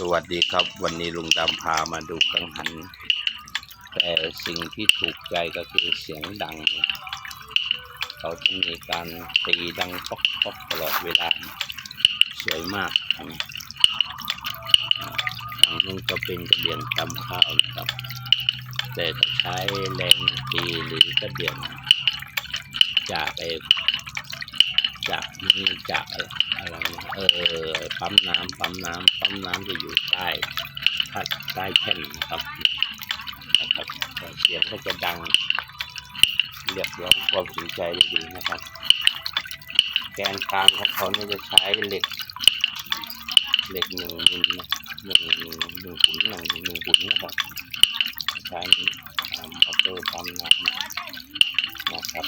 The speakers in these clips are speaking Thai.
สวัสดีครับวันนี้ลุงดำพามาดูกังหัน แต่สิ่งที่ถูกใจก็คือเสียงดัง เขาจะมีการตีดังป๊อกป๊อกตลอดเวลา สวยมากครับทางนู้นก็เป็นกระเดียนตำข้าวนะครับ แต่ถ้าใช้แรงตีหรือกระเดียนจากไอ จากนี่จากอะไรเออปั๊มน้ำปั๊มน้ำปั๊มน้ำจะอยู่ใต้ใต้แท่นนะครับนะครับเสียงก็จะดัง เรียกร้องความสนใจได้ดีนะครับ แกนกลางของเขาเนี่ยจะใช้เหล็ก เหล็กหนึ่งมิลนะหนึ่งหนึ่งขุนหนึ่งหนึ่งขุนนะครับใช้อ่ามอเตอร์ปั๊มน้ำนะครับ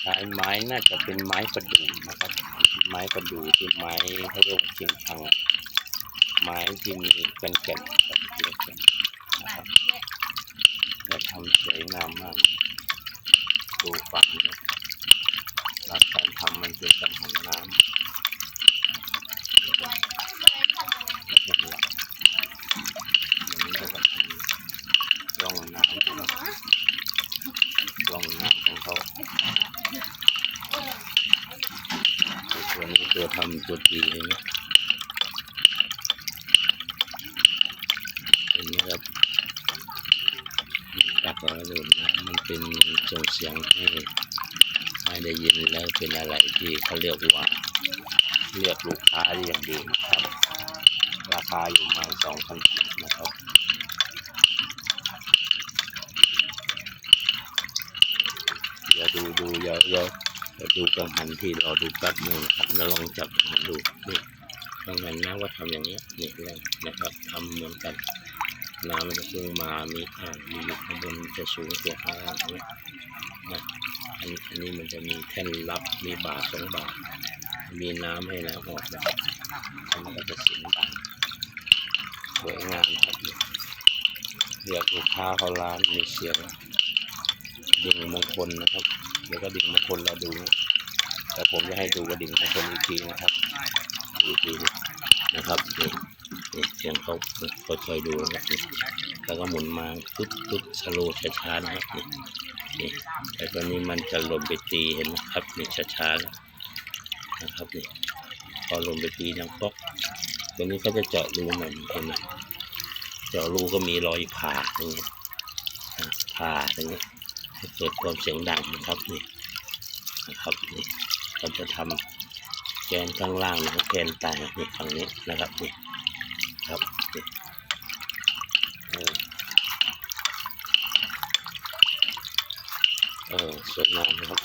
ใช้ไม้ น่าจะเป็นไม้ประดู่นะครับ ไม้ประดู่ที่ไม้เขาเรียกว่าชิงพัง ไม้ที่มีแก่นๆกับเกล็ดๆนะครับจะทำสวยงามมาก ดูฝั่งนี้หลักการทำมันเป็นกังหันน้ำเป็นหลักอย่างนี้ก็จะเป็นร่องน้ำนะครับร่องน้ำของเขา ตัวทำตัวตีเลยนะเห็นไหมครับจับแล้วดูนะมันเป็นส่งเสียงให้ให้ได้ยินแล้วเป็นอะไรที่เขาเรียกว่าเรียกลูกค้าได้อย่างดีนะครับ ราคาอยู่ประมาณสองพันนะครับเดี๋ยวดูดูเยวเดี๋ยว เดี๋ยวดูกังหันที่เราดูแป๊บหนึ่งนะครับแล้วลองจับกังหันดูนี่กังหันนะว่าทำอย่างนี้ยนี่แหละนะครับทำเหมือนกันน้ำมันจะพุ่งมามีอ่างมีข้างบนจะสูงกว่าข้างล่างนะนะอันอันนี้มันจะมีแท่นรับมีบาทสองบาทมีน้ำให้น้ำออกนะครับอันนี้ก็จะเสียงดังสวยงามครับเนี่ยเรียกลูกค้าเขาร้านมีเสียงดิ่งมงคลนะครับ เดี๋ยวก็ดิ่งมงคลเราดูแต่ผมจะให้ดูกระดิ่งมงคลอีกทีนะครับอีกทีนะครับนี่นี่เสียงเขาค่อยๆดูนะครับแล้วก็หมุนมาปึ๊บปึ๊บสโลช้าๆนะครับนี่นี่แต่ตอนนี้มันจะลมไปตีเห็นไหมครับนี่ช้าๆนะนะครับนี่พอลมไปตีดังป๊อกตัวนี้ก็จะเจาะรูหน่อยเห็นไหมเจาะรูก็มีรอยผ่าตรงนี้ผ่าตรงนี้ เกิดความเสียงดังนะครับนี่นะครับนี่เราจะทำแกนข้างล่างนะครับแกนใต้นี่ฝั่งนี้นะครับนี่ครับนี่เออสวยงามนะครับ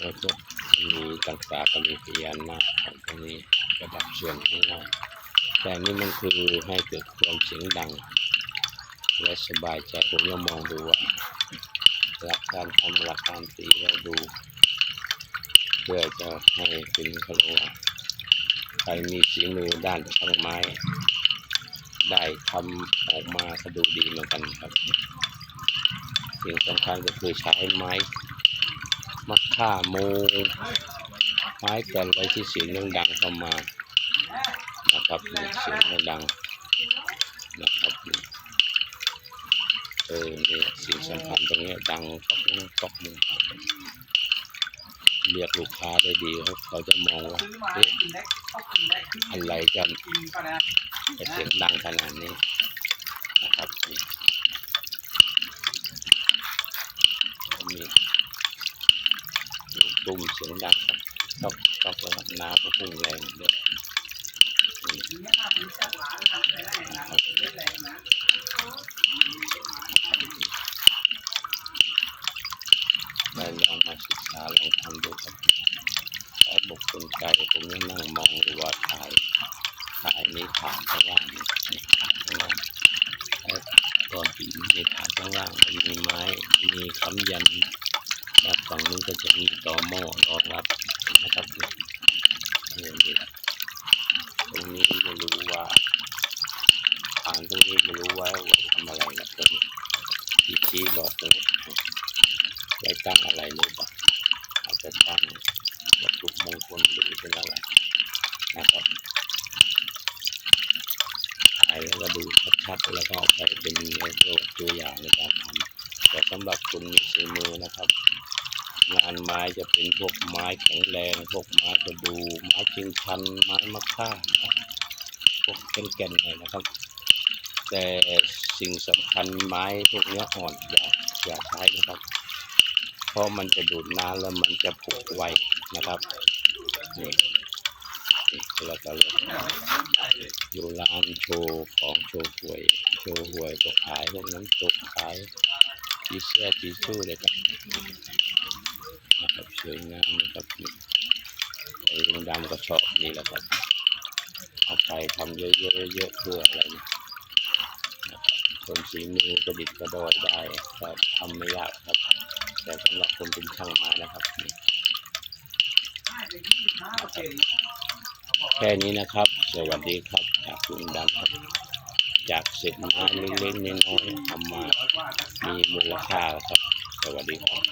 แล้วก็มีต่างๆก็มีพยานหน้าของตรงนี้ระดับส่วนข้างล่างแต่นี่มันคือให้เกิดความเสียงดัง และสบายใจผมจะมองดูว่าหลักการทำหลักการตีเราดู เพื่อจะให้เป็นเขาเรียกว่าใครมีฝีมือด้านช่างไม้ ได้ทำออกมาก็ดูดีเหมือนกันครับสิ่งสำคัญก็คือใช้ไม้มะค่าโมงไม้แก่นไว้ที่เสียงดังๆเข้ามานะครับเสียงดังนะครับ เออเนี่ยสิ่งสำคัญตรงนี้ดังก๊อกนึงก๊อกนึงเรียกลูกค้าได้ดีเขาเขาจะมองว่าเอ๊ะอะไรจะจะเสียงดังขนาดนี้นะครับนี่มีมีตุ้มเสียงดังก๊อกก๊อกแล้วน้ำก็พุ่งแรงด้วย ได้ลองมาศึกษาลองทำดูครับแต่บกคนใจผมยังนั่งมองดูว่าถ่ายถ่ายนี่ถ่ายข้างล่างนี่นี่ถ่ายข้างล่างแล้วก้อนหินในถ่ายข้างล่างมันมีไม้มีคำยันด้านฝั่งนู้นก็จะมีตอหม้อรองรับนะครับเนี่เออนี่ต รู้ไว้ว่าทำอะไรนะตัวนี้มีชี้บอกเลยไว้ตั้งอะไรหรือเปล่าอาจจะตั้งวัตถุมงคลหรือเป็นอะไรนะครับถ่ายแล้วก็ดูชัดๆแล้วก็เอาไปเป็นตัวอย่างในการทำแต่สำหรับคุณมีฝีมือนะครับ งานไม้จะเป็นพวกไม้แข็งแรงพวกไม้กระดูไม้ชิงชันไม้มะค่าพวกแก่นๆหน่อยนะครับ แต่สิ่งสำคัญไม้พวกนี้อ่อนอย่าอย่าใช้นะครับ เพราะมันจะดูดน้ำแล้วมันจะผุไวนะครับนี่นี่แล้วก็เลยอยู่ร้านโชว์ของโชว์หวย โชว์หวยก็ขายพวกนั้นตกขายจีเสื้อจีสู้เลยครับนะครับสวยงามนะครับนี่ไอ้ลุงดำก็ชอบนี่แหละครับเอาไปทำเยอะๆเยอะๆเพื่ออะไรนะนะ คนสีมือประดิษฐ์ประโดดได้ก็ทำไม่ยากครับ แต่สำหรับคนเป็นช่างไม้นะครับ แค่นี้นะครับ สวัสดีครับจากคุณดำครับจากเศษไม้เล็กๆน้อยๆทำมามีมูลค่าครับ สวัสดีครับ